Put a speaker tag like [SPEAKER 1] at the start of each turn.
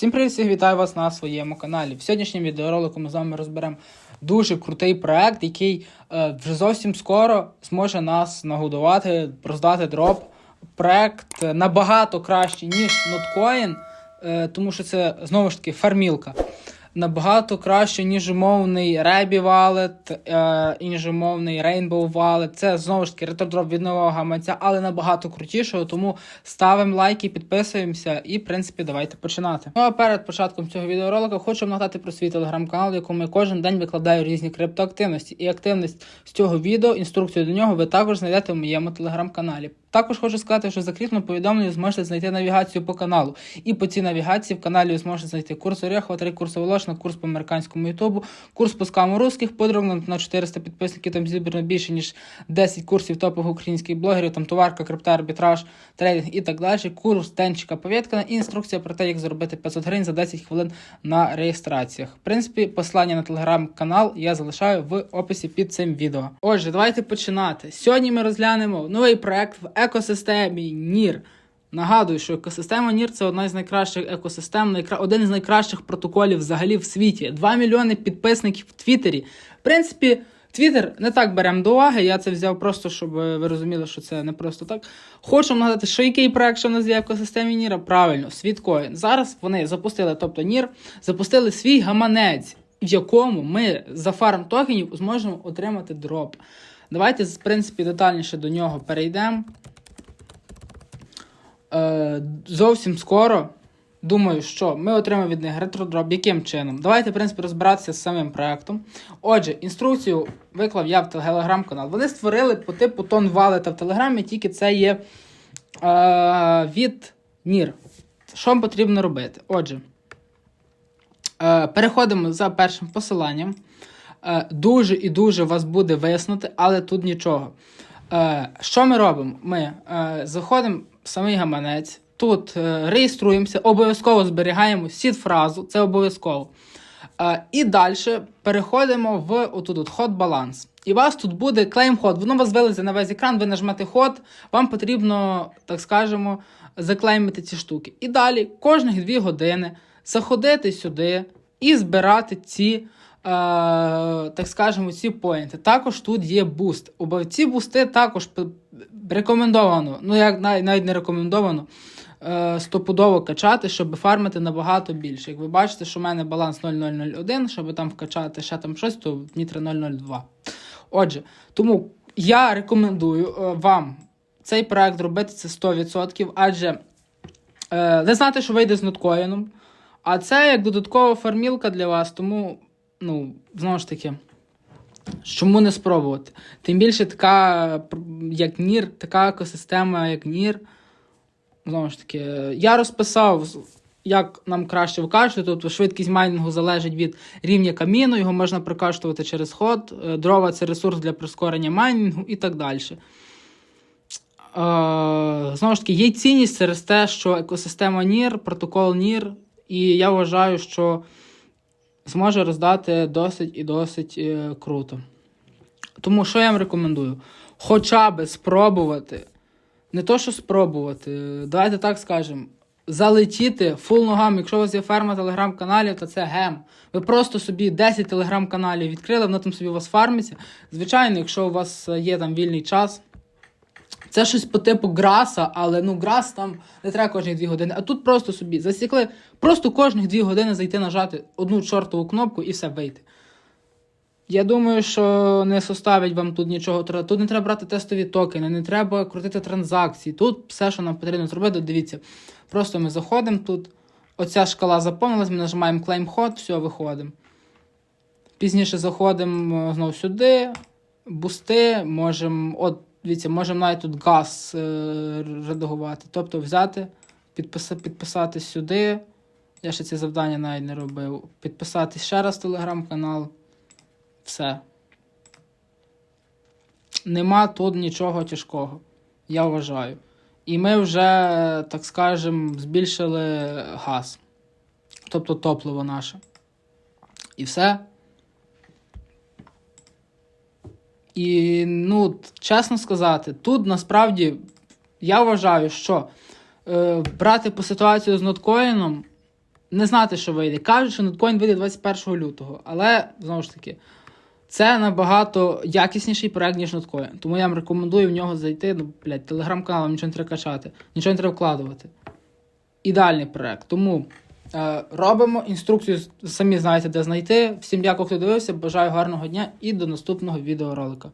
[SPEAKER 1] Всім привіт, всіх вітаю вас на своєму каналі. В сьогоднішньому відеоролику ми з вами розберемо дуже крутий проект, який е, вже зовсім скоро зможе нас нагодувати, роздати дроп. Проект е, набагато кращий, ніж ноткоін, е, тому що це знову ж таки фармілка. Набагато краще, ніж умовний Rebі Wallet, е, ніж умовний Rainbow Wallet. Це знову ж таки ретродроп від нового гаманця, але набагато крутішого. Тому ставимо лайки, підписуємося і, в принципі, давайте починати. Ну а перед початком цього відеоролика хочу нагадати про свій телеграм-канал, в якому я кожен день викладаю різні криптоактивності. І активність з цього відео, інструкцію до нього ви також знайдете в моєму телеграм-каналі. Також хочу сказати, що закріплено повідомлення зможете знайти навігацію по каналу. І по цій навігації в каналі ви зможете знайти курс Орехова, три курси Волошина, курс по американському ютубу, курс по скаму русських, подробно на 400 підписників, там зібрано більше, ніж 10 курсів топових українських блогерів, там товарка, крипта, арбітраж, трейдинг і так далі. Курс Денчика Повєткана і інструкція про те, як заробити 500 гривень за 10 хвилин на реєстраціях. В принципі, посилання на телеграм-канал я залишаю в описі під цим відео. Отже, давайте починати. Сьогодні ми розглянемо новий проект в екосистемі NIR. Нагадую, що екосистема NIR це одна з найкращих екосистем, найкра... один із найкращих протоколів взагалі в світі. 2 мільйони підписників в Твіттері. В принципі, Твіттер не так беремо до уваги. Я це взяв просто, щоб ви розуміли, що це не просто так. Хочу нагадати, що який проект, що в нас є в екосистемі Ніра? Правильно, Світкоін. Зараз вони запустили, тобто Нір, запустили свій гаманець, в якому ми за фарм токенів зможемо отримати дроп. Давайте, в принципі, детальніше до нього перейдемо. Е, зовсім скоро. Думаю, що ми отримаємо від них ретродроп. Яким чином? Давайте, в принципі, розбиратися з самим проектом. Отже, інструкцію виклав я в телеграм-канал. Вони створили по типу тон валета в Телеграмі, тільки це є е, від NIR. Що потрібно робити? Отже, е, переходимо за першим посиланням. Е, дуже і дуже вас буде виснути, але тут нічого. Е, що ми робимо? Ми е, заходимо в самий гаманець, тут реєструємося, обов'язково зберігаємо сід-фразу, це обов'язково. І далі переходимо в отут от, ход баланс. І у вас тут буде клейм ход. Воно вас вилезе на весь екран, ви нажмете ход, вам потрібно, так скажемо, заклеймити ці штуки. І далі кожних 2 години заходити сюди і збирати ці. Е, так скажемо, ці поінти. Також тут є буст. Ці бусти також рекомендовано, ну як навіть, не рекомендовано, е, стопудово качати, щоб фармити набагато більше. Як ви бачите, що в мене баланс 0001, щоб там вкачати ще там щось, то Нітро 002. Отже, тому я рекомендую е, вам цей проект робити це 100%, адже е, ви знаєте, що вийде з ноткоїном, а це як додаткова фармілка для вас, тому ну, знову ж таки, чому не спробувати? Тим більше така, як Нір, така екосистема, як Нір. Знову ж таки, я розписав, як нам краще вкачувати. Тобто швидкість майнінгу залежить від рівня каміну, його можна прикачувати через ход. Е, Дрова це ресурс для прискорення майнінгу і так далі. Е, знову ж таки, є цінність через те, що екосистема NIR, протокол NIR, і я вважаю, що зможе роздати досить і досить е, круто. Тому що я вам рекомендую? Хоча би спробувати, не то, що спробувати, давайте так скажемо, залетіти фул ногам. Якщо у вас є ферма телеграм-каналів, то це гем. Ви просто собі 10 телеграм-каналів відкрили, воно там собі у вас фармиться. Звичайно, якщо у вас є там вільний час. Це щось по типу граса, але ну грас там не треба кожні 2 години. А тут просто собі засікли, просто кожні 2 години зайти нажати одну чортову кнопку і все вийти. Я думаю, що не составить вам тут нічого. Тут не треба брати тестові токени, не треба крутити транзакції. Тут все, що нам потрібно зробити, дивіться. Просто ми заходимо тут. Оця шкала заповнилась, ми нажимаємо claim ход, все, виходимо. Пізніше заходимо знову сюди, бусти, можемо. От, дивіться, можемо навіть тут газ е, редагувати. Тобто взяти, підписа, підписати сюди. Я ще ці завдання навіть не робив. Підписати ще раз телеграм-канал. Все. Нема тут нічого тяжкого, я вважаю. І ми вже, так скажемо, збільшили газ. Тобто топливо наше. І все. І, ну, чесно сказати, тут насправді я вважаю, що е, брати по ситуацію з ноткоїном не знати, що вийде. Кажуть, що ноткоін вийде 21 лютого, але знову ж таки. Це набагато якісніший проект, ніж ноткоін. Тому я вам рекомендую в нього зайти. Ну, блядь, телеграм-канал, нічого не треба качати, нічого не треба вкладувати. Ідеальний проект. Тому робимо інструкцію, самі знаєте, де знайти. Всім дякую, хто дивився. Бажаю гарного дня і до наступного відеоролика.